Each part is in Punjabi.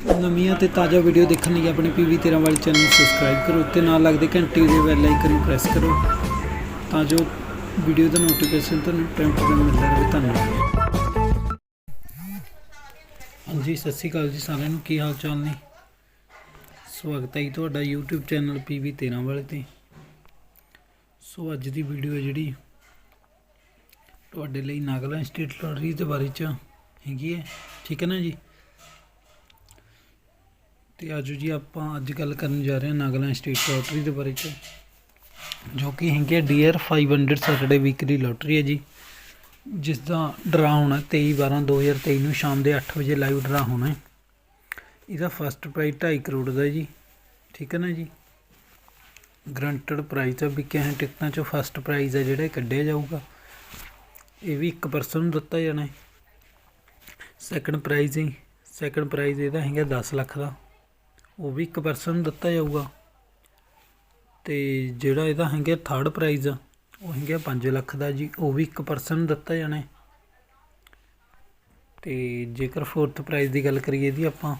ਨਵੀਆਂ ਤੇ ਤਾਜ਼ਾ ਵੀਡੀਓ ਦੇਖਣ ਲਈ ਆਪਣੇ ਪੀਵੀ 13 ਵਾਲੇ ਚੈਨਲ ਨੂੰ ਸਬਸਕ੍ਰਾਈਬ ਕਰੋ ਤੇ ਨਾਲ ਲੱਗਦੇ ਘੰਟੀ ਦੇ ਬੈਲ ਆਈਕਨ ਨੂੰ ਪ੍ਰੈਸ ਕਰੋ ਤਾਂ ਜੋ ਵੀਡੀਓ ਦਾ ਨੋਟੀਫਿਕੇਸ਼ਨ ਤੁਹਾਨੂੰ ਟਾਈਮ ਟੂ ਟਾਈਮ ਮਿਲਦਾ ਰਹੇ। ਧੰਨਵਾਦ। ਹਾਂਜੀ, ਸਤਿ ਸ਼੍ਰੀ ਅਕਾਲ ਜੀ ਸਾਰਿਆਂ ਨੂੰ। ਕੀ ਹਾਲ ਚਾਲ ਨੇ? ਸਵਾਗਤ ਹੈ ਜੀ ਤੁਹਾਡਾ YouTube ਚੈਨਲ ਪੀਵੀ 13 ਵਾਲੇ ਤੇ। ਸੋ ਅੱਜ ਦੀ ਵੀਡੀਓ ਹੈ ਜਿਹੜੀ ਤੁਹਾਡੇ ਲਈ ਨਾਗਾਲੈਂਡ ਸਟੇਟ ਲਾਟਰੀ ਦੇ ਬਾਰੇ ਚ ਹੈਗੀ ਹੈ। ਠੀਕ ਹੈ ਨਾ ਜੀ? ਤੇ ਆਜੋ ਜੀ ਆਪਾਂ ਅੱਜ ਗੱਲ ਕਰਨ ਜਾ ਰਹੇ ਹਾਂ ਨਾਗਾਲੈਂਡ ਸਟੇਟ ਲਾਟਰੀ ਦੇ ਬਾਰੇ ਚ, ਜੋ ਕਿ ਹੈਗੀ ਹੈ ਡੀਆਰ 500 ਸੈਟਰਡੇ ਵੀਕਲੀ ਲਾਟਰੀ ਹੈ ਜੀ ਜਿਸ ਦਾ ਡਰਾ ਹੋਣਾ 23 12 2023 ਨੂੰ ਸ਼ਾਮ ਦੇ 8 ਵਜੇ ਲਾਈਵ ਡਰਾ ਹੋਣਾ ਹੈ। ਇਹਦਾ ਫਸਟ ਪ੍ਰਾਈਜ਼ 2.5 ਕਰੋੜ ਦਾ ਜੀ, ਠੀਕ ਹੈ ਨਾ ਜੀ? ਗਰੰਟਡ ਪ੍ਰਾਈਜ਼ ਆ ਵਿਕਿਆ ਹੈ ਟਿਕਟਾਂ ਚੋਂ ਫਸਟ ਪ੍ਰਾਈਜ਼ ਹੈ ਜਿਹੜਾ ਕੱਢਿਆ ਜਾਊਗਾ। ਇਹ ਵੀ ਇੱਕ ਪਰਸਨ ਨੂੰ ਦਿੱਤਾ ਜਾਣਾ ਹੈ। ਸੈਕੰਡ ਪ੍ਰਾਈਜ਼ ਹੈ ਸੈਕੰਡ ਪ੍ਰਾਈਜ਼ ਇਹਦਾ ਹੈਗਾ 10 ਲੱਖ ਦਾ। ਉਹ ਵੀ ਇੱਕ ਪਰਸਨ ਨੂੰ ਦਿੱਤਾ ਜਾਊਗਾ। ਤੇ ਜਿਹੜਾ ਇਹਦਾ ਹੈਗਾ ਥਰਡ ਪ੍ਰਾਈਜ਼ ਉਹ ਹੈਗਾ 5 ਲੱਖ ਦਾ ਜੀ, ਉਹ ਵੀ ਇੱਕ ਪਰਸਨ ਨੂੰ ਦਿੱਤਾ ਜਾਣਾ ਹੈ। ਤੇ ਜੇਕਰ ਫੋਰਥ ਪ੍ਰਾਈਜ਼ ਦੀ ਗੱਲ ਕਰੀਏ ਇਹਦੀ ਆਪਾਂ,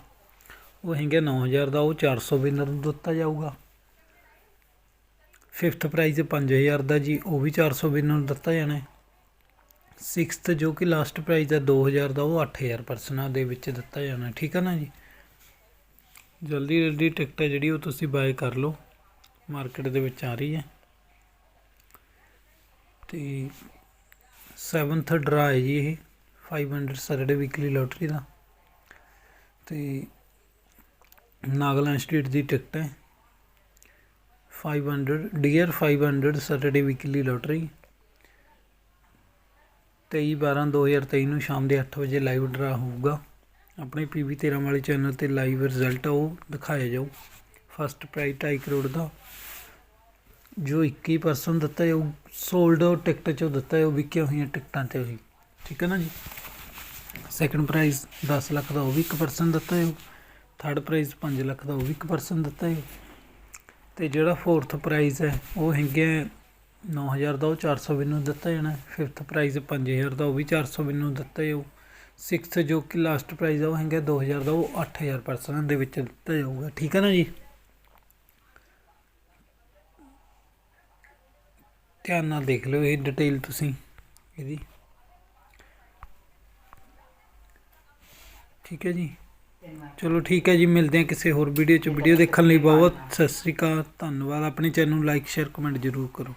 ਉਹ ਹੈਗਾ 9000 ਦਾ, ਉਹ 400 ਵਿਨਰ ਨੂੰ ਦਿੱਤਾ ਜਾਊਗਾ। ਫਿਫਥ ਪ੍ਰਾਈਜ਼ 5000 ਦਾ ਜੀ, ਉਹ ਵੀ 400 ਵਿਨਰ ਨੂੰ ਦਿੱਤਾ ਜਾਣਾ ਹੈ। ਸਿਕਸਥ ਜੋ ਕਿ ਲਾਸਟ ਪ੍ਰਾਈਜ਼ ਹੈ 2000 ਦਾ, ਉਹ 8000 ਪਰਸਨਾਂ ਦੇ ਵਿੱਚ ਦਿੱਤਾ ਜਾਣਾ ਠੀਕ ਹੈ ਨਾ ਜੀ? ਜਲਦੀ ਜਲਦੀ ਟਿਕਟ ਹੈ ਜਿਹੜੀ ਉਹ ਤੁਸੀਂ ਬਾਏ ਕਰ ਲਓ। ਮਾਰਕੀਟ ਦੇ ਵਿੱਚ ਆ ਰਹੀ ਹੈ। ਤੇ 7th ਡਰਾ ਹੈ ਜੀ ਇਹ। 500 ਸੈਟਰਡੇ ਵੀਕਲੀ ਲੋਟਰੀ ਦਾ। ਤੇ ਨਾਗਾਲੈਂਡ ਸਟੇਟ ਦੀ ਟਿਕਟ ਹੈ। 500 ਡੀਅਰ 500 ਸੈਟਰਡੇ ਵੀਕਲੀ ਲੋਟਰੀ 23 12 2023 ਨੂੰ ਸ਼ਾਮ ਦੇ 8 ਵਜੇ ਲਾਈਵ ਡਰਾ ਹੋਊਗਾ। ਆਪਣੇ ਪੀ ਵੀ 13 ਵਾਲੇ ਚੈਨਲ ਤੇ ਲਾਈਵ ਰਿਜ਼ਲਟ ਆ, ਉਹ ਦਿਖਾਇਆ ਜਾਊ। ਫਸਟ ਪ੍ਰਾਈਜ਼ 2.5 ਕਰੋੜ ਦਾ। ਜੋ 21% ਦਿੱਤਾ ਹੈ ਉਹ ਸੋਲਡ ਆਊਟ ਟਿਕਟ ਚੋਂ ਦਿੱਤਾ ਹੈ ਉਹ ਵਿਕੀਆਂ ਹੋਈਆਂ ਟਿਕਟਾਂ ਤੇ ਹੋਈ ਠੀਕ ਹੈ ਨਾ ਜੀ? ਸੈਕੰਡ ਪ੍ਰਾਈਜ਼ 10 ਲੱਖ ਦਾ, ਉਹ ਵੀ 1% ਦਿੱਤਾ ਹੈ ਥਰਡ ਪ੍ਰਾਈਜ਼ 5 ਲੱਖ ਦਾ, ਉਹ ਵੀ 1% ਦਿੱਤਾ ਹੈ ਤੇ ਜਿਹੜਾ ਫੋਰਥ ਪ੍ਰਾਈਜ਼ ਹੈ, ਉਹ ਹੈਗਾ 9000 ਦਾ, ਉਹ 420 ਮੈਨੂੰ ਦਿੱਤਾ ਜਾਣਾ। ਫਿਫਥ ਪ੍ਰਾਈਜ਼ 5000 ਦਾ, ਉਹ ਵੀ 420 ਮੈਨੂੰ ਦਿੱਤਾ ਹੈ ਉਹ ਸਿਕਸਥ ਜੋ ਕਿ ਲਾਸਟ ਪ੍ਰਾਈਜ਼ ਆ, ਉਹ ਹੈਗਾ 2000 ਦਾ, ਉਹ 8000 ਪਰਸਨ ਦੇ ਵਿੱਚ ਦਿੱਤਾ ਜਾਊਗਾ। ਠੀਕ ਹੈ ਨਾ ਜੀ? ਧਿਆਨ ਨਾਲ ਦੇਖ ਲਿਓ ਇਹ ਡਿਟੇਲ ਤੁਸੀਂ ਇਹਦੀ। ਠੀਕ ਹੈ ਜੀ? ਚਲੋ ਠੀਕ ਹੈ ਜੀ, ਮਿਲਦੇ ਹਾਂ ਕਿਸੇ ਹੋਰ ਵੀਡੀਓ 'ਚ। ਵੀਡੀਓ ਦੇਖਣ ਲਈ ਬਹੁਤ ਸਤਿ ਸ੍ਰੀ ਅਕਾਲ, ਧੰਨਵਾਦ। ਆਪਣੇ ਚੈਨਲ ਨੂੰ ਲਾਈਕ ਸ਼ੇਅਰ ਕਮੈਂਟ ਜ਼ਰੂਰ ਕਰੋ।